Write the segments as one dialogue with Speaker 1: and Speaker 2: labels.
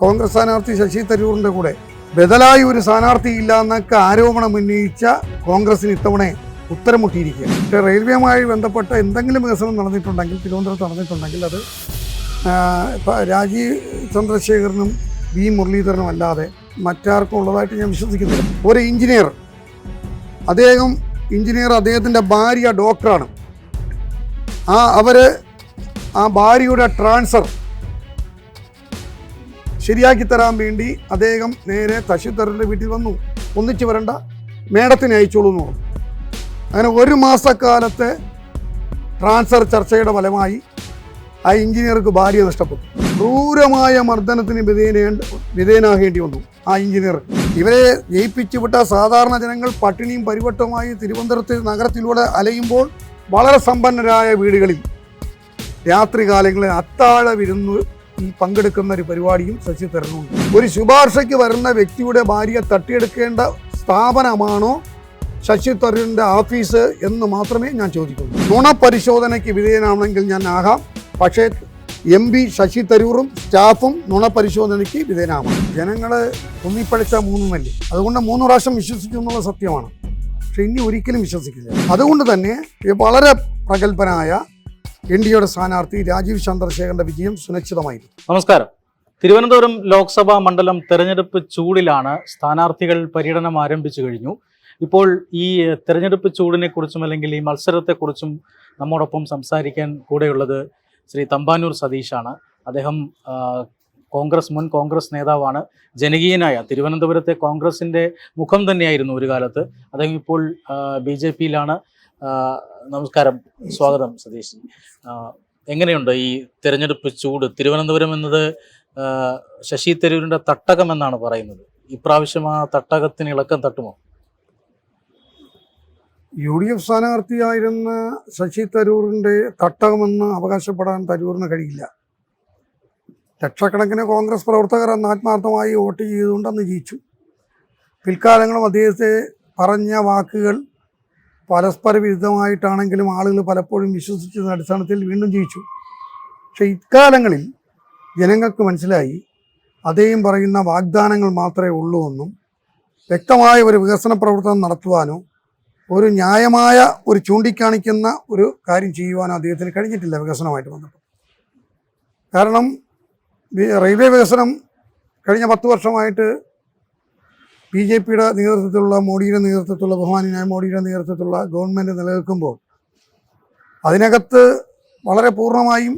Speaker 1: കോൺഗ്രസ് സ്ഥാനാർത്ഥി ശശി തരൂറിന്റെ കൂടെ. ബദലായി ഒരു സ്ഥാനാർത്ഥി ഇല്ല എന്നൊക്കെ ആരോപണം ഉന്നയിച്ച കോൺഗ്രസിന് ഇത്തവണ ഉത്തരം മുട്ടിയിരിക്കുക പക്ഷേ റെയിൽവേയുമായി ബന്ധപ്പെട്ട എന്തെങ്കിലും വികസനം നടന്നിട്ടുണ്ടെങ്കിൽ തിരുവനന്തപുരത്ത് നടന്നിട്ടുണ്ടെങ്കിൽ അത് രാജീവ് ചന്ദ്രശേഖരനും വി മുരളീധരനും അല്ലാതെ മറ്റാർക്കും ഉള്ളതായിട്ട് ഞാൻ വിശ്വസിക്കുന്നില്ല. ഒരു എഞ്ചിനീയർ അദ്ദേഹം എഞ്ചിനീയർ അദ്ദേഹത്തിന്റെ ഭാര്യ ഡോക്ടറാണ്. ആ അവർ ആ ഭാര്യയുടെ ട്രാൻസ്ഫർ ശരിയാക്കി തരാൻ വേണ്ടി അദ്ദേഹം നേരെ തശിധരന്റെ വീട്ടിൽ വന്നു. ഒന്നിച്ചു വരണ്ട. മേഡത്തിന് അയച്ചോളൂ എന്ന് പറഞ്ഞു. അങ്ങനെ ഒരു മാസക്കാലത്തെ ട്രാൻസ്ഫർ ചർച്ചയുടെ ഫലമായി ആ എഞ്ചിനീയർക്ക് ഭാര്യ നഷ്ടപ്പെട്ടു. ക്രൂരമായ മർദ്ദനത്തിന് വിധേയനേണ്ട വിധേയനാകേണ്ടി വന്നു ആ എഞ്ചിനീയർ. ഇവരെ ജയിപ്പിച്ചു വിട്ട സാധാരണ ജനങ്ങൾ പട്ടിണിയും പരിവട്ടവുമായി തിരുവനന്തപുരത്ത് നഗരത്തിലൂടെ അലയുമ്പോൾ വളരെ സമ്പന്നരായ വീടുകളിൽ രാത്രികാലങ്ങളിൽ അത്താഴ വിരുന്ന് ഈ പങ്കെടുക്കുന്ന ഒരു പരിപാടിയും ശശി തരുന്നുണ്ട് ഒരു ശുപാർശയ്ക്ക് വരുന്ന വ്യക്തിയുടെ ഭാര്യ തട്ടിയെടുക്കേണ്ട സ്ഥാപനമാണോ ശശി തരൂരിന്റെ ഓഫീസ് എന്ന് മാത്രമേ ഞാൻ ചോദിക്കുള്ളൂ. നുണപരിശോധനയ്ക്ക് വിധേയനാണെങ്കിൽ ഞാൻ ആകാം. പക്ഷേ എം പി ശശി തരൂറും സ്റ്റാഫും നുണപരിശോധനയ്ക്ക് വിധേയനാവാം ജനങ്ങൾ തുന്നിപ്പഴിച്ച മൂന്നുമല്ലേ? അതുകൊണ്ട് മൂന്ന് പ്രാവശ്യം വിശ്വസിച്ചു എന്നുള്ള സത്യമാണ്. പക്ഷെ ഇനി ഒരിക്കലും വിശ്വസിക്കില്ല. അതുകൊണ്ട് തന്നെ വളരെ പ്രഗത്ഭനായ എൻ ഡി എയുടെ സ്ഥാനാർത്ഥി രാജീവ് ചന്ദ്രശേഖരന്റെ വിജയം സുനിശ്ചിതമായിരുന്നു.
Speaker 2: നമസ്കാരം. തിരുവനന്തപുരം ലോക്സഭാ മണ്ഡലം തെരഞ്ഞെടുപ്പ് ചൂടിലാണ് സ്ഥാനാർത്ഥികൾ പര്യടനം ആരംഭിച്ചു കഴിഞ്ഞു. ഇപ്പോൾ ഈ തെരഞ്ഞെടുപ്പ് ചൂടിനെ കുറിച്ചും അല്ലെങ്കിൽ ഈ മത്സരത്തെക്കുറിച്ചും നമ്മോടൊപ്പം സംസാരിക്കാൻ കൂടെയുള്ളത് ശ്രീ തമ്പാനൂർ സതീഷാണ്. അദ്ദേഹം കോൺഗ്രസ് മുൻ കോൺഗ്രസ് നേതാവാണ്. ജനകീയനായ തിരുവനന്തപുരത്തെ കോൺഗ്രസിന്റെ മുഖം തന്നെയായിരുന്നു ഒരു കാലത്ത്. അദ്ദേഹം ഇപ്പോൾ ബി ജെ പിയിലാണ്. നമസ്കാരം. സ്വാഗതം സതീഷ് എങ്ങനെയുണ്ട് ഈ തെരഞ്ഞെടുപ്പ് ചൂട്? തിരുവനന്തപുരം എന്നത് ശശി തരൂരിന്റെ തട്ടകം എന്നാണ് പറയുന്നത്. ഇപ്രാവശ്യം ആ തട്ടകത്തിന് ഇളക്കം തട്ടുമോ?
Speaker 1: യു ഡി എഫ് സ്ഥാനാർത്ഥിയായിരുന്ന ശശി തരൂറിന്റെ തട്ടകമെന്ന് അവകാശപ്പെടാൻ തരൂറിന് കഴിയില്ല. ലക്ഷക്കണക്കിന് കോൺഗ്രസ് പ്രവർത്തകർ അന്ന് ആത്മാർത്ഥമായി വോട്ട് ചെയ്തുകൊണ്ട് അന്ന് ജയിച്ചു. പിൽക്കാലങ്ങളും അദ്ദേഹത്തെ പറഞ്ഞ വാക്കുകൾ പരസ്പര വിരുദ്ധമായിട്ടാണെങ്കിലും ആളുകൾ പലപ്പോഴും വിശ്വസിച്ചതിന് അടിസ്ഥാനത്തിൽ വീണ്ടും ജയിച്ചു. പക്ഷേ ഇക്കാലങ്ങളിൽ ജനങ്ങൾക്ക് മനസ്സിലായി അദ്ദേഹം പറയുന്ന വാഗ്ദാനങ്ങൾ മാത്രമേ ഉള്ളൂ എന്നും വ്യക്തമായ ഒരു വികസന പ്രവർത്തനം നടത്തുവാനോ ഒരു ന്യായമായ ഒരു ചൂണ്ടിക്കാണിക്കുന്ന ഒരു കാര്യം ചെയ്യുവാനോ അദ്ദേഹത്തിന് കഴിഞ്ഞിട്ടില്ല വികസനമായിട്ട് ബന്ധപ്പെട്ട്. കാരണം റെയിൽവേ വികസനം കഴിഞ്ഞ പത്ത് വർഷമായിട്ട് ബി ജെ പിയുടെ നേതൃത്വത്തിലുള്ള മോഡിയുടെ നേതൃത്വത്തിലുള്ള ബഹുമാനായ മോഡിയുടെ നേതൃത്വത്തിലുള്ള ഗവൺമെന്റ് നിലനിൽക്കുമ്പോൾ അതിനകത്ത് വളരെ പൂർണമായും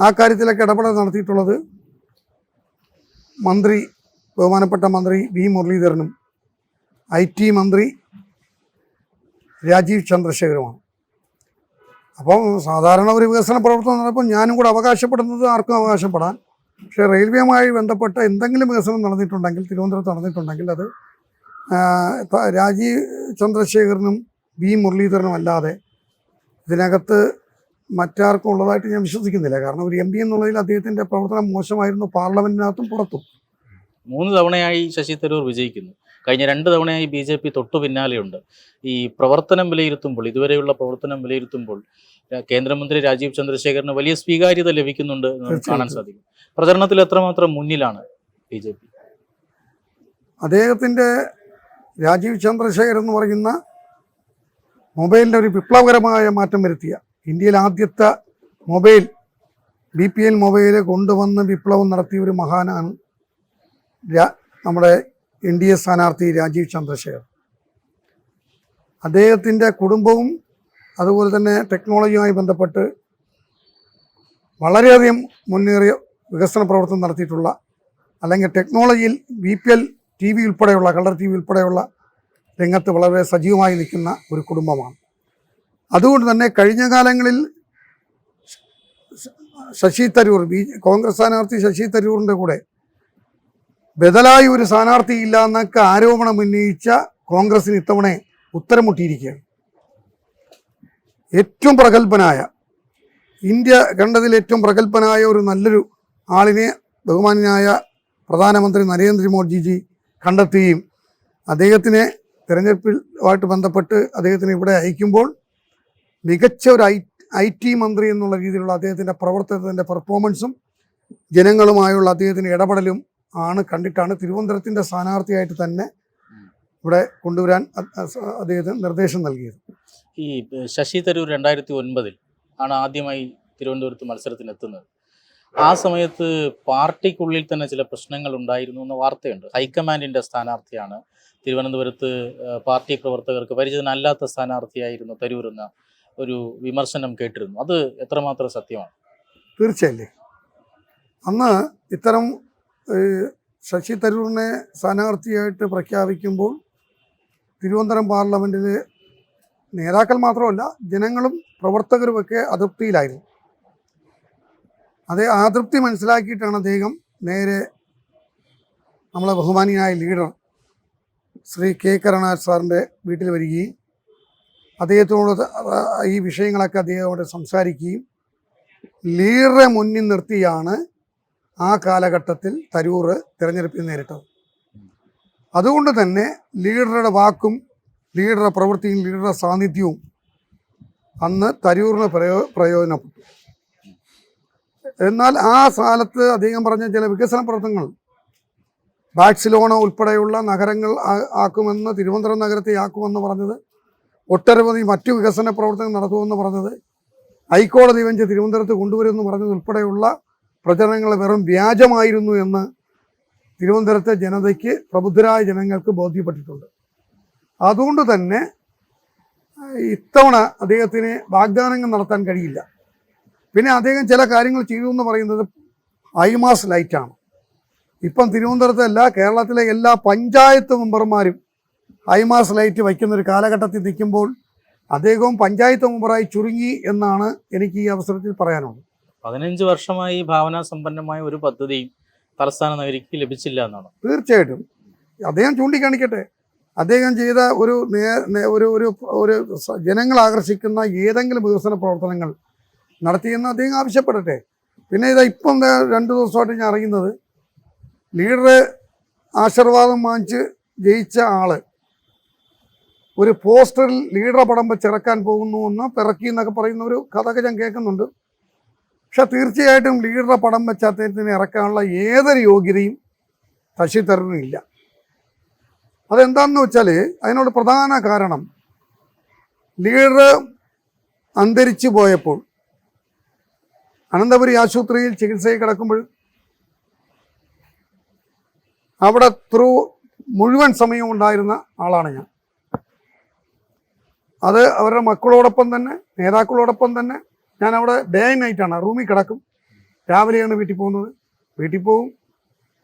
Speaker 1: ആ കാര്യത്തിലൊക്കെ ഇടപെടൽ നടത്തിയിട്ടുള്ളത് മന്ത്രി ബഹുമാനപ്പെട്ട മന്ത്രി വി മുരളീധരനും ഐ ടി മന്ത്രി രാജീവ് ചന്ദ്രശേഖരുമാണ്. അപ്പം സാധാരണ ഒരു വികസന പ്രവർത്തനം നടക്കുമ്പോൾ ഞാനും കൂടെ അവകാശപ്പെടുന്നത് ആർക്കും അവകാശപ്പെടാൻ പക്ഷേ റെയിൽവേയുമായി ബന്ധപ്പെട്ട എന്തെങ്കിലും വികസനം നടന്നിട്ടുണ്ടെങ്കിൽ തിരുവനന്തപുരത്ത് നടന്നിട്ടുണ്ടെങ്കിൽ അത് രാജീവ് ചന്ദ്രശേഖരനും വി മുരളീധരനും അല്ലാതെ ഇതിനകത്ത് മറ്റാർക്കും ഉള്ളതായിട്ട് ഞാൻ വിശ്വസിക്കുന്നില്ല. കാരണം ഒരു എം പി എന്നുള്ളതിൽ അദ്ദേഹത്തിന്റെ പ്രവർത്തനം മോശമായിരുന്നു പാർലമെന്റിനകത്തും പുറത്തും.
Speaker 2: മൂന്ന് തവണയായി ശശി തരൂർ വിജയിക്കുന്നു. കഴിഞ്ഞ രണ്ട് തവണയായി ബി ജെ പി തൊട്ടു പിന്നാലെയുണ്ട്. ഈ പ്രവർത്തനം വിലയിരുത്തുമ്പോൾ ഇതുവരെയുള്ള പ്രവർത്തനം വിലയിരുത്തുമ്പോൾ കേന്ദ്രമന്ത്രി രാജീവ് ചന്ദ്രശേഖരന് വലിയ സ്വീകാര്യത ലഭിക്കുന്നുണ്ട് എന്ന് കാണാൻ സാധിക്കും. പ്രചരണത്തിൽ എത്രമാത്രം മുന്നിലാണ് ബി ജെ പി?
Speaker 1: അദ്ദേഹത്തിന്റെ രാജീവ് ചന്ദ്രശേഖർ എന്ന് പറയുന്ന മൊബൈലിന്റെ ഒരു വിപ്ലവകരമായ മാറ്റം വരുത്തിയ ഇന്ത്യയിൽ ആദ്യത്തെ mobile B P L mobile കൊണ്ടുവന്ന് വിപ്ലവം നടത്തിയ ഒരു മഹാനാണ് നമ്മുടെ എൻ ഡി എ സ്ഥാനാർത്ഥി രാജീവ് ചന്ദ്രശേഖർ അദ്ദേഹത്തിന്റെ കുടുംബവും അതുപോലെ തന്നെ ടെക്നോളജിയുമായി ബന്ധപ്പെട്ട് വളരെയധികം മുന്നേറിയ വികസന പ്രവർത്തനം നടത്തിയിട്ടുള്ള അല്ലെങ്കിൽ ടെക്നോളജിയിൽ B P L T V ഉൾപ്പെടെയുള്ള കളർ ടി വി ഉൾപ്പെടെയുള്ള രംഗത്ത് വളരെ സജീവമായി നിൽക്കുന്ന ഒരു കുടുംബമാണ്. അതുകൊണ്ട് തന്നെ കഴിഞ്ഞ കാലങ്ങളിൽ ശശി തരൂർ ബി കോൺഗ്രസ് സ്ഥാനാർത്ഥി ശശി തരൂറിന്റെ കൂടെ ബദലായി ഒരു സ്ഥാനാർത്ഥി ഇല്ല എന്നൊക്കെ ആരോപണം ഉന്നയിച്ച കോൺഗ്രസിന് ഇത്തവണ ഉത്തരം മുട്ടിയിരിക്കുകയാണ് ഏറ്റവും പ്രഗത്ഭനായ ഇന്ത്യ കണ്ടതിൽ ഏറ്റവും പ്രഗത്ഭനായ ഒരു നല്ലൊരു ആളിനെ ബഹുമാനായ പ്രധാനമന്ത്രി നരേന്ദ്രമോദിജി കണ്ടെത്തുകയും അദ്ദേഹത്തിനെ തിരഞ്ഞെടുപ്പുമായിട്ട് ബന്ധപ്പെട്ട് അദ്ദേഹത്തിന് ഇവിടെ അയക്കുമ്പോൾ മികച്ച ഒരു ഐ ടി മന്ത്രി എന്നുള്ള രീതിയിലുള്ള അദ്ദേഹത്തിന്റെ പ്രവർത്തനത്തിന്റെ പെർഫോമൻസും ജനങ്ങളുമായുള്ള അദ്ദേഹത്തിന്റെ ഇടപെടലും ആണ് കണ്ടിട്ടാണ് തിരുവനന്തപുരത്തിന്റെ സ്ഥാനാർത്ഥിയായിട്ട് തന്നെ ഇവിടെ കൊണ്ടുവരാൻ അദ്ദേഹത്തിന് നിർദ്ദേശം നൽകിയത്.
Speaker 2: ഈ ശശി തരൂർ രണ്ടായിരത്തി ഒൻപതിൽ ആണ് ആദ്യമായി തിരുവനന്തപുരത്ത് മത്സരത്തിനെത്തുന്നത്. ആ സമയത്ത് പാർട്ടിക്കുള്ളിൽ തന്നെ ചില പ്രശ്നങ്ങൾ ഉണ്ടായിരുന്നു എന്ന വാർത്തയുണ്ട്. ഹൈക്കമാൻഡിന്റെ സ്ഥാനാർത്ഥിയാണ് തിരുവനന്തപുരത്ത് പാർട്ടി പ്രവർത്തകർക്ക് പരിചിതനല്ലാത്ത സ്ഥാനാർത്ഥിയായിരുന്നു തരൂർ എന്ന ഒരു വിമർശനം കേട്ടിരുന്നു. അത് എത്രമാത്രം സത്യമാണ്?
Speaker 1: തീർച്ചയല്ലേ അന്ന് ഇത്തരം ശശി തരൂറിനെ സ്ഥാനാർത്ഥിയായിട്ട് പ്രഖ്യാപിക്കുമ്പോൾ തിരുവനന്തപുരം പാർലമെന്റിൽ നേതാക്കൾ മാത്രമല്ല ജനങ്ങളും പ്രവർത്തകരുമൊക്കെ അതൃപ്തിയിലായിരുന്നു. അതേ അതൃപ്തി മനസ്സിലാക്കിയിട്ടാണ് അദ്ദേഹം നേരെ നമ്മളെ ബഹുമാനിയായ ലീഡർ ശ്രീ കെ കരുണാകരൻ സാറിന്റെ വീട്ടിൽ വരികയും അദ്ദേഹത്തോട് ഈ വിഷയങ്ങളൊക്കെ അദ്ദേഹത്തോട് സംസാരിക്കുകയും ലീഡറെ മുന്നിൽ നിർത്തിയാണ് ആ കാലഘട്ടത്തിൽ തരൂർ തിരഞ്ഞെടുപ്പിൽ നേരിട്ടത്. അതുകൊണ്ട് തന്നെ ലീഡറുടെ വാക്കും ലീഡറുടെ പ്രവൃത്തിയും ലീഡറുടെ സാന്നിധ്യവും അന്ന് തരൂറിന് പ്രയോ പ്രയോജനപ്പെട്ടു. എന്നാൽ ആ കാലത്ത് അദ്ദേഹം പറഞ്ഞ ചില വികസന പ്രവർത്തനങ്ങൾ ബാഴ്സിലോണ ഉൾപ്പെടെയുള്ള നഗരങ്ങൾ ആക്കുമെന്ന് തിരുവനന്തപുരം നഗരത്തെ ആക്കുമെന്ന് പറഞ്ഞത് ഒട്ടനവധി മറ്റു വികസന പ്രവർത്തനങ്ങൾ നടത്തുമെന്ന് പറഞ്ഞത് ഹൈക്കോടതി ബെഞ്ച് തിരുവനന്തപുരത്ത് കൊണ്ടുവരുമെന്ന് പറഞ്ഞത് ഉൾപ്പെടെയുള്ള പ്രചരണങ്ങൾ വെറും വ്യാജമായിരുന്നു എന്ന് തിരുവനന്തപുരത്തെ ജനതയ്ക്ക് പ്രബുദ്ധരായ ജനങ്ങൾക്ക് ബോധ്യപ്പെട്ടിട്ടുണ്ട്. അതുകൊണ്ട് തന്നെ ഇത്തവണ അദ്ദേഹത്തിന് വാഗ്ദാനങ്ങൾ നടത്താൻ കഴിയില്ല. പിന്നെ അദ്ദേഹം ചില കാര്യങ്ങൾ ചെയ്തു എന്ന് പറയുന്നത് ഐമാസ് ലൈറ്റാണ് ഇപ്പം തിരുവനന്തപുരത്തെ എല്ലാ കേരളത്തിലെ എല്ലാ പഞ്ചായത്ത് മെമ്പർമാരും ഐമാസ് ലൈറ്റ് വയ്ക്കുന്ന ഒരു കാലഘട്ടത്തിൽ നിൽക്കുമ്പോൾ അദ്ദേഹവും പഞ്ചായത്ത് മെമ്പറായി ചുരുങ്ങി എന്നാണ് എനിക്ക് ഈ അവസരത്തിൽ പറയാനുള്ളത്.
Speaker 2: പതിനഞ്ച് വർഷമായി ഭാവനാ സമ്പന്നമായ ഒരു പദ്ധതിയും തലസ്ഥാന നഗരിക്ക് ലഭിച്ചില്ല എന്നാണ്.
Speaker 1: തീർച്ചയായിട്ടും. അദ്ദേഹം ചൂണ്ടിക്കാണിക്കട്ടെ. അദ്ദേഹം ചെയ്ത ഒരു ഒരു ഒരു ഒരു ജനങ്ങൾ ആകർഷിക്കുന്ന ഏതെങ്കിലും വികസന പ്രവർത്തനങ്ങൾ നടത്തിയെന്ന് അദ്ദേഹം ആവശ്യപ്പെടട്ടെ. പിന്നെ ഇതാ ഇപ്പം രണ്ടു ദിവസമായിട്ട് ഞാൻ അറിയുന്നത് ലീഡറെ ആശീർവാദം വാങ്ങിച്ച് ജയിച്ച ആൾ ഒരു പോസ്റ്ററിൽ ലീഡറെ പടം വെച്ച് ഇറക്കാൻ പോകുന്നു എന്ന് പിറക്കി എന്നൊക്കെ പറയുന്ന ഒരു കഥയൊക്കെ ഞാൻ കേൾക്കുന്നുണ്ട്. പക്ഷെ തീർച്ചയായിട്ടും ലീഡറെ പടം വെച്ച് അദ്ദേഹത്തിന് ഇറക്കാനുള്ള ഏതൊരു യോഗ്യതയും ശശി തരൂരിനില്ല. അതെന്താണെന്ന് വെച്ചാൽ അതിനോട് പ്രധാന കാരണം ലീഡർ അന്തരിച്ചു പോയപ്പോൾ അനന്തപുരി ആശുപത്രിയിൽ ചികിത്സയിൽ കിടക്കുമ്പോൾ അവിടെ ത്രൂ മുഴുവൻ സമയവും ഉണ്ടായിരുന്ന ആളാണ് ഞാൻ. അത് അവരുടെ മക്കളോടൊപ്പം തന്നെ നേതാക്കളോടൊപ്പം തന്നെ ഞാൻ അവിടെ ഡേ നൈറ്റാണ് റൂമിൽ കിടക്കും. രാവിലെയാണ് വീട്ടിൽ പോകുന്നത്. വീട്ടിൽ പോവും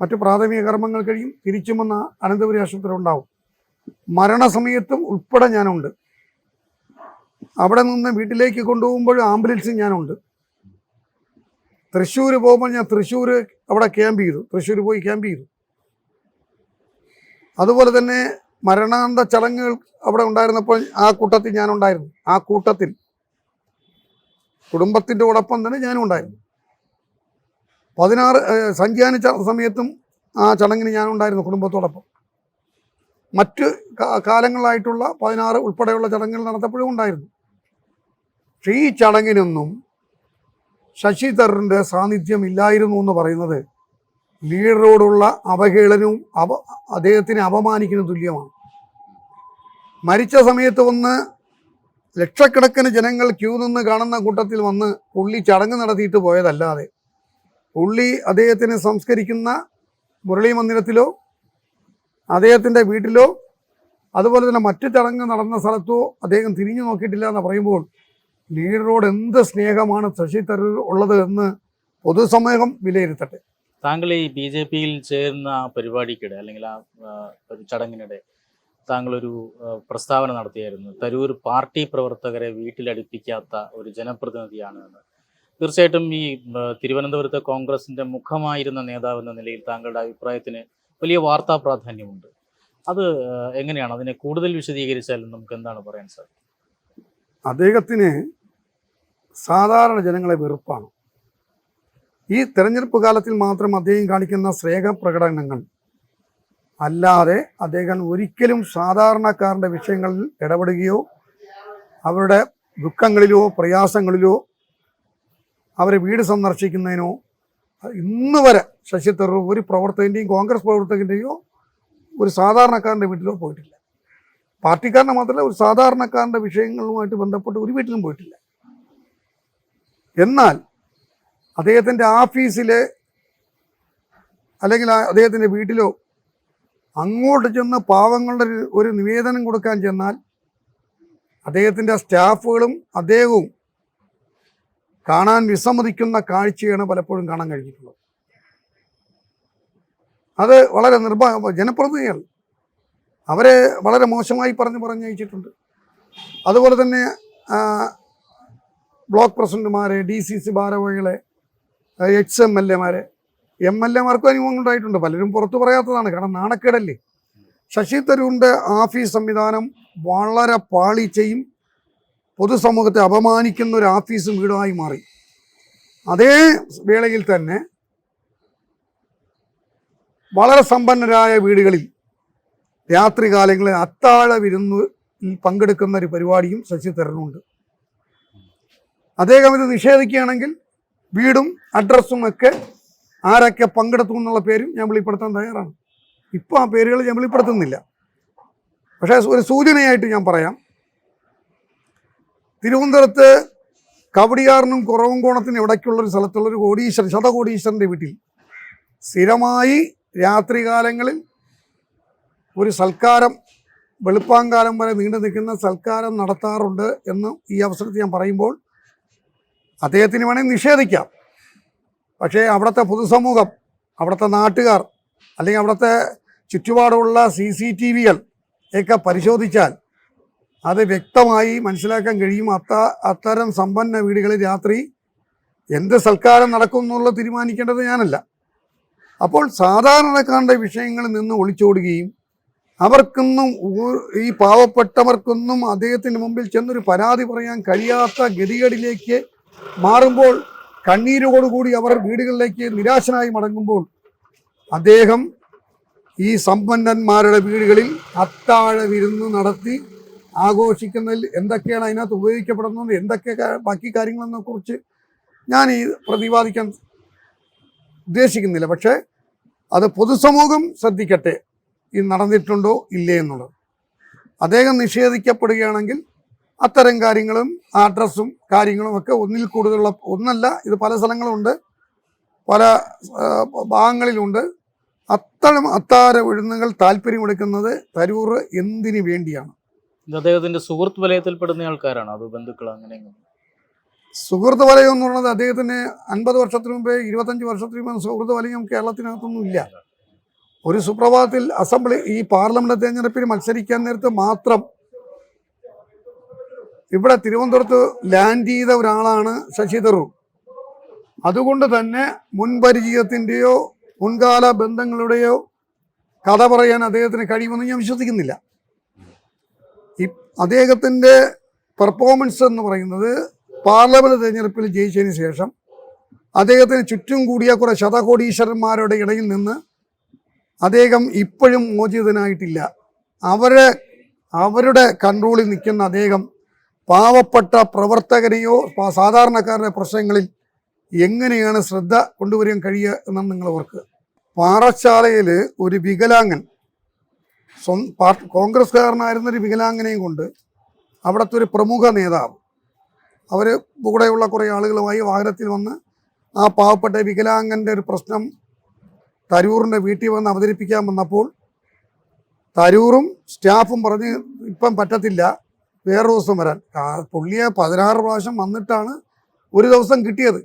Speaker 1: മറ്റു പ്രാഥമിക കർമ്മങ്ങൾ കഴിയും തിരിച്ചും വന്ന അനന്തപുരി ആശുപത്രി ഉണ്ടാവും. മരണസമയത്തും ഉൾപ്പെടെ ഞാനുണ്ട്. അവിടെ നിന്ന് വീട്ടിലേക്ക് കൊണ്ടുപോകുമ്പോൾ ആംബുലൻസിൽ ഞാനുണ്ട്. തൃശ്ശൂർ പോകുമ്പോൾ ഞാൻ തൃശ്ശൂർ അവിടെ ക്യാമ്പ് ചെയ്തു. തൃശ്ശൂർ പോയി ക്യാമ്പ് ചെയ്തു. അതുപോലെ തന്നെ മരണാന്ത ചടങ്ങുകൾ അവിടെ ഉണ്ടായിരുന്നപ്പോൾ ആ കൂട്ടത്തിൽ ഞാനുണ്ടായിരുന്നു. ആ കൂട്ടത്തിൽ കുടുംബത്തിന്റെ ഒപ്പം തന്നെ ഞാനും ഉണ്ടായിരുന്നു പതിനാറ് സഞ്ചാനിച്ച സമയത്തും ആ ചടങ്ങിന് ഞാനുണ്ടായിരുന്നു കുടുംബത്തോടൊപ്പം. മറ്റ് കാലങ്ങളായിട്ടുള്ള പതിനാറ് ഉൾപ്പെടെയുള്ള ചടങ്ങുകൾ നടത്തപ്പോഴും ഉണ്ടായിരുന്നു. പക്ഷേ ഈ ചടങ്ങിനൊന്നും ശശി തരൂരിന്റെ സാന്നിധ്യം ഇല്ലായിരുന്നു എന്ന് പറയുന്നത് ലീഡറോടുള്ള അവഹേളനവും അവ അദ്ദേഹത്തിനെ അപമാനിക്കുന്ന തുല്യമാണ്. മരിച്ച സമയത്ത് വന്ന് ലക്ഷക്കണക്കിന് ജനങ്ങൾ ക്യൂ നിന്ന് കാണുന്ന കൂട്ടത്തിൽ വന്ന് പുള്ളി ചടങ്ങ് നടത്തിയിട്ട് പോയതല്ലാതെ പുള്ളി അദ്ദേഹത്തിന് സംസ്കരിക്കുന്ന മുരളി മന്ദിരത്തിലോ അദ്ദേഹത്തിന്റെ വീട്ടിലോ അതുപോലെ തന്നെ മറ്റു ചടങ്ങ് നടന്ന സ്ഥലത്തോ അദ്ദേഹം തിരിഞ്ഞു നോക്കിയിട്ടില്ല എന്ന് പറയുമ്പോൾ ലീഡറോട് എന്ത് സ്നേഹമാണ് ശശി തരൂർ ഉള്ളത് എന്ന് പൊതുസമൂഹം വിലയിരുത്തട്ടെ.
Speaker 2: താങ്കൾ ഈ ബി ജെ പിയിൽ ചേരുന്ന പരിപാടിക്കിടെ അല്ലെങ്കിൽ ആ ഒരു ചടങ്ങിനിടെ ആ, പ്രസ്താവന നടത്തിയായിരുന്നു. തരൂർ പാർട്ടി പ്രവർത്തകരെ വീട്ടിലടുപ്പിക്കാത്ത ഒരു ജനപ്രതിനിധിയാണ് എന്ന്. തീർച്ചയായിട്ടും ഈ തിരുവനന്തപുരത്തെ കോൺഗ്രസിന്റെ മുഖമായിരുന്ന നേതാവ് എന്ന നിലയിൽ താങ്കളുടെ അഭിപ്രായത്തിന് വലിയ വാർത്താ പ്രാധാന്യമുണ്ട്. അത് എങ്ങനെയാണ്? അതിനെ കൂടുതൽ വിശദീകരിച്ചാൽ നമുക്ക് എന്താണ് പറയാൻ സാധിക്കും
Speaker 1: അദ്ദേഹത്തിന് സാധാരണ ജനങ്ങളെ വെറുപ്പാണ്. ഈ തെരഞ്ഞെടുപ്പ് കാലത്തിൽ മാത്രം അദ്ദേഹം കാണിക്കുന്ന സ്നേഹ പ്രകടനങ്ങൾ അല്ലാതെ അദ്ദേഹം ഒരിക്കലും സാധാരണക്കാരന്റെ വിഷയങ്ങളിൽ ഇടപെടുകയോ അവരുടെ ദുഃഖങ്ങളിലോ പ്രയാസങ്ങളിലോ അവരെ വീട് സന്ദർശിക്കുന്നതിനോ ഇന്ന് വരെ ശശി തരൂർ ഒരു പ്രവർത്തകന്റെയും കോൺഗ്രസ് പ്രവർത്തകന്റെയോ ഒരു സാധാരണക്കാരന്റെ വീട്ടിലോ പോയിട്ടില്ല. പാർട്ടിക്കാരനെ മാത്രമല്ല ഒരു സാധാരണക്കാരന്റെ വിഷയങ്ങളുമായിട്ട് ബന്ധപ്പെട്ട് ഒരു വീട്ടിലും പോയിട്ടില്ല. എന്നാൽ അദ്ദേഹത്തിന്റെ ഓഫീസിലെ അല്ലെങ്കിൽ അദ്ദേഹത്തിന്റെ വീട്ടിലോ അങ്ങോട്ട് ചെന്ന് പാവങ്ങളുടെ ഒരു നിവേദനം കൊടുക്കാൻ ചെന്നാൽ അദ്ദേഹത്തിന്റെ സ്റ്റാഫുകളും അദ്ദേഹവും കാണാൻ വിസമ്മതിക്കുന്ന കാഴ്ചയാണ് പലപ്പോഴും കാണാൻ കഴിഞ്ഞിട്ടുള്ളത്. അത് വളരെ നിർഭാ ജനപ്രതിനിധികൾ അവരെ വളരെ മോശമായി പറഞ്ഞ് പറഞ്ഞയച്ചിട്ടുണ്ട്. അതുപോലെ തന്നെ ബ്ലോക്ക് പ്രസിഡന്റുമാരെ ഡി സി സി ഭാരവാഹികളെ എച്ച് എം എൽ എമാരെ എം എൽ എമാർക്കും അനുഭവം ഉണ്ടായിട്ടുണ്ട്. പലരും പുറത്തു പറയാത്തതാണ്. കാരണം നാണക്കേടല്ലേ. ശശി തരൂരിന്റെ ആഫീസ് സംവിധാനം വളരെ പാളിച്ചയും പൊതുസമൂഹത്തെ അപമാനിക്കുന്ന ഒരു ആഫീസും വീടുമായി മാറി. അതേ വേളയിൽ തന്നെ വളരെ സമ്പന്നരായ വീടുകളിൽ രാത്രികാലങ്ങളിൽ അത്താഴ വിരുന്ന് പങ്കെടുക്കുന്ന ഒരു പരിപാടിയും ശശി തരണുണ്ട് അദ്ദേഹം ഇത് നിഷേധിക്കുകയാണെങ്കിൽ വീടും അഡ്രസ്സും ഒക്കെ ആരൊക്കെ പങ്കെടുത്തു എന്നുള്ള പേരും ഞാൻ വെളിപ്പെടുത്താൻ തയ്യാറാണ്. ഇപ്പോൾ ആ പേരുകൾ ഞാൻ വെളിപ്പെടുത്തുന്നില്ല. പക്ഷേ ഒരു സൂചനയായിട്ട് ഞാൻ പറയാം. തിരുവനന്തപുരത്ത് കവടിയാറിനും ഒരു സ്ഥലത്തുള്ള ഒരു കോടീശ്വരൻ ശതകോടീശ്വരന്റെ വീട്ടിൽ. സ്ഥിരമായി രാത്രികാലങ്ങളിൽ ഒരു സൽക്കാരം വെളുപ്പാങ്കാലം വരെ നീണ്ടു നിൽക്കുന്ന സൽക്കാരം നടത്താറുണ്ട് എന്ന് ഈ അവസരത്തിൽ ഞാൻ പറയുമ്പോൾ അദ്ദേഹത്തിന് വേണമെങ്കിൽ നിഷേധിക്കാം. പക്ഷേ അവിടുത്തെ പൊതുസമൂഹം അവിടുത്തെ നാട്ടുകാർ അല്ലെങ്കിൽ അവിടുത്തെ ചുറ്റുപാടുള്ള സി സി ടി വികൾ ഒക്കെ പരിശോധിച്ചാൽ അത് വ്യക്തമായി മനസ്സിലാക്കാൻ കഴിയും. അത്ത അത്തരം സമ്പന്ന വീടുകളിൽ രാത്രി എന്ത് സൽക്കാരം നടക്കും എന്നുള്ള തീരുമാനിക്കേണ്ടത് ഞാനല്ല. അപ്പോൾ സാധാരണക്കാരുടെ വിഷയങ്ങളിൽ നിന്ന് ഒളിച്ചോടുകയും അവർക്കൊന്നും ഈ പാവപ്പെട്ടവർക്കൊന്നും അദ്ദേഹത്തിന് മുമ്പിൽ ചെന്നൊരു പരാതി പറയാൻ കഴിയാത്ത ഗതികേടിലേക്ക് മാറുമ്പോൾ കണ്ണീരോടുകൂടി അവർ വീടുകളിലേക്ക് നിരാശനായി മടങ്ങുമ്പോൾ അദ്ദേഹം ഈ സമ്പന്നന്മാരുടെ വീടുകളിൽ അത്താഴ വിരുന്ന് നടത്തി ആഘോഷിക്കുന്നതിൽ എന്തൊക്കെയാണ് അതിനകത്ത് ഉപയോഗിക്കപ്പെടുന്നത് എന്തൊക്കെ ബാക്കി കാര്യങ്ങളെന്നെ കുറിച്ച് ഞാൻ ഈ പ്രതിപാദിക്കാൻ ഉദ്ദേശിക്കുന്നില്ല. പക്ഷേ അത് പൊതുസമൂഹം ശ്രദ്ധിക്കട്ടെ ഇത് നടന്നിട്ടുണ്ടോ ഇല്ലേ എന്നുള്ളത്. അദ്ദേഹം നിഷേധിക്കപ്പെടുകയാണെങ്കിൽ അത്തരം കാര്യങ്ങളും അഡ്രസ്സും കാര്യങ്ങളും ഒക്കെ ഒന്നിൽ കൂടുതലുള്ള ഒന്നല്ല ഇത് പല സ്ഥലങ്ങളുണ്ട് പല ഭാഗങ്ങളിലുണ്ട്. അത്തരം അത്താര വിഴുന്നുകൾ താല്പര്യമെടുക്കുന്നത് തരൂർ എന്തിനു വേണ്ടിയാണ്?
Speaker 2: അദ്ദേഹത്തിന്റെ സുഹൃത്ത് വലയത്തിൽപ്പെടുന്ന ആൾക്കാരാണ്? അത് ബന്ധുക്കൾ അങ്ങനെ
Speaker 1: സുഹൃത്ത് വലയം എന്ന് പറയുന്നത് അദ്ദേഹത്തിന് അൻപത് വർഷത്തിന് മുമ്പേ ഇരുപത്തഞ്ച് വർഷത്തിന് മുമ്പ് സുഹൃത്ത് വലയം കേരളത്തിനകത്തൊന്നും ഇല്ല ഒരു സുപ്രഭാതത്തിൽ അസംബ്ലി ഈ പാർലമെന്റ് തെരഞ്ഞെടുപ്പിൽ മത്സരിക്കാൻ നേരത്ത് മാത്രം ഇവിടെ തിരുവനന്തപുരത്ത് ലാൻഡ് ചെയ്ത ഒരാളാണ് ശശി തരൂർ. അതുകൊണ്ട് തന്നെ മുൻപരിചയത്തിന്റെയോ മുൻകാല ബന്ധങ്ങളുടെയോ കഥ പറയാൻ അദ്ദേഹത്തിന് കഴിയുമെന്ന് ഞാൻ വിശ്വസിക്കുന്നില്ല. ഈ അദ്ദേഹത്തിന്റെ പെർഫോമൻസ് എന്ന് പറയുന്നത് പാർലമെന്റ് തിരഞ്ഞെടുപ്പിൽ ജയിച്ചതിന് ശേഷം അദ്ദേഹത്തിന് ചുറ്റും കൂടിയ കുറെ ശതകോടീശ്വരന്മാരുടെ ഇടയിൽ നിന്ന് അദ്ദേഹം ഇപ്പോഴും മോചിതനായിട്ടില്ല. അവരെ അവരുടെ കൺട്രോളിൽ നിൽക്കുന്ന അദ്ദേഹം പാവപ്പെട്ട പ്രവർത്തകരെയോ സാധാരണക്കാരുടെ പ്രശ്നങ്ങളിൽ എങ്ങനെയാണ് ശ്രദ്ധ കൊണ്ടുവരാൻ കഴിയുക എന്നാണ് നിങ്ങൾ ഓർക്കുക പാറശാലയിൽ ഒരു വികലാംഗൻ പാർട്ടി കോൺഗ്രസ്സുകാരനായിരുന്ന ഒരു വികലാംഗനെയും കൊണ്ട് അവിടുത്തെ ഒരു പ്രമുഖ നേതാവ് അവർ കൂടെയുള്ള കുറേ ആളുകളുമായി വാഹനത്തിൽ വന്ന് ആ പാവപ്പെട്ട വികലാംഗന്റെ ഒരു പ്രശ്നം തരൂറിന്റെ വീട്ടിൽ വന്ന് അവതരിപ്പിക്കാൻ വന്നപ്പോൾ തരൂറും സ്റ്റാഫും പറഞ്ഞ് ഇപ്പം പറ്റത്തില്ല വേറെ ദിവസം വരാൻ. പുള്ളിയെ പതിനാറ് പ്രാവശ്യം വന്നിട്ടാണ് ഒരു ദിവസം കിട്ടിയത്.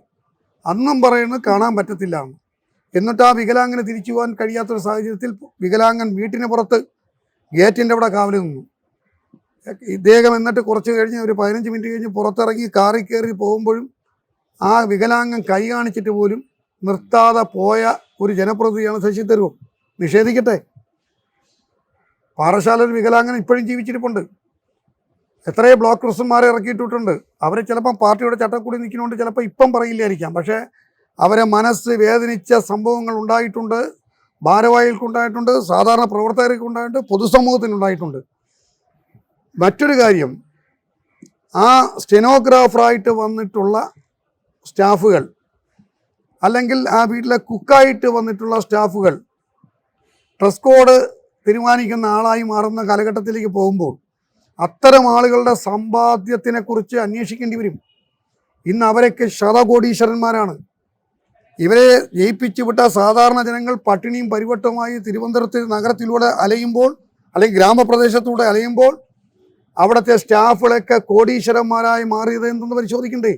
Speaker 1: അന്നും പറയുന്നത് കാണാൻ പറ്റത്തില്ല എന്ന്. എന്നിട്ട് ആ വികലാംഗനെ തിരിച്ചു പോകാൻ കഴിയാത്തൊരു സാഹചര്യത്തിൽ വികലാംഗൻ വീട്ടിന് പുറത്ത് ഗേറ്റിന്റെ അവിടെ കാവൽ നിന്നു. ഇദ്ദേഹം എന്നിട്ട് കുറച്ച് കഴിഞ്ഞ് ഒരു പതിനഞ്ച് മിനിറ്റ് കഴിഞ്ഞ് പുറത്തിറങ്ങി കാറി കയറി പോകുമ്പോഴും ആ വികലാംഗം കൈ കാണിച്ചിട്ട് പോലും നിർത്താതെ പോയ ഒരു ജനപ്രതിനിധിയാണ് ശശി തരൂർ. നിഷേധിക്കട്ടെ? പാറശാല ഒരു വികലാംഗൻ ഇപ്പോഴും ജീവിച്ചിരിപ്പുണ്ട്. എത്രയോ ബ്ലോക്ക് പ്രസിഡന്മാരെ ഇറക്കിയിട്ടിട്ടുണ്ട്. അവരെ ചിലപ്പം പാർട്ടിയുടെ ചട്ടക്കൂടി നിൽക്കുന്നതുകൊണ്ട് ചിലപ്പോൾ ഇപ്പം പറയില്ലായിരിക്കാം. പക്ഷേ അവരെ മനസ്സ് വേദനിച്ച സംഭവങ്ങൾ ഉണ്ടായിട്ടുണ്ട്. ഭാരവാഹികൾക്കുണ്ടായിട്ടുണ്ട് സാധാരണ പ്രവർത്തകർക്ക് ഉണ്ടായിട്ടുണ്ട് പൊതുസമൂഹത്തിനുണ്ടായിട്ടുണ്ട്. മറ്റൊരു കാര്യം ആ സ്റ്റെനോഗ്രാഫറായിട്ട് വന്നിട്ടുള്ള സ്റ്റാഫുകൾ അല്ലെങ്കിൽ ആ വീട്ടിലെ കുക്കായിട്ട് വന്നിട്ടുള്ള സ്റ്റാഫുകൾ ഡ്രസ് കോഡ് തീരുമാനിക്കുന്ന ആളായി മാറുന്ന കാലഘട്ടത്തിലേക്ക് പോകുമ്പോൾ അത്തരം ആളുകളുടെ സമ്പാദ്യത്തിനെക്കുറിച്ച് അന്വേഷിക്കേണ്ടി വരും. ഇന്ന് അവരൊക്കെ ശതകോടീശ്വരന്മാരാണ്. ഇവരെ ജയിപ്പിച്ചു വിട്ട സാധാരണ ജനങ്ങൾ പട്ടിണിയും പരിവട്ടവുമായി തിരുവനന്തപുരത്ത് നഗരത്തിലൂടെ അലയുമ്പോൾ അല്ലെങ്കിൽ ഗ്രാമപ്രദേശത്തൂടെ അലയുമ്പോൾ അവിടുത്തെ സ്റ്റാഫുകളൊക്കെ കോടീശ്വരന്മാരായി മാറിയത് എന്തെന്ന് പരിശോധിക്കണ്ടേ?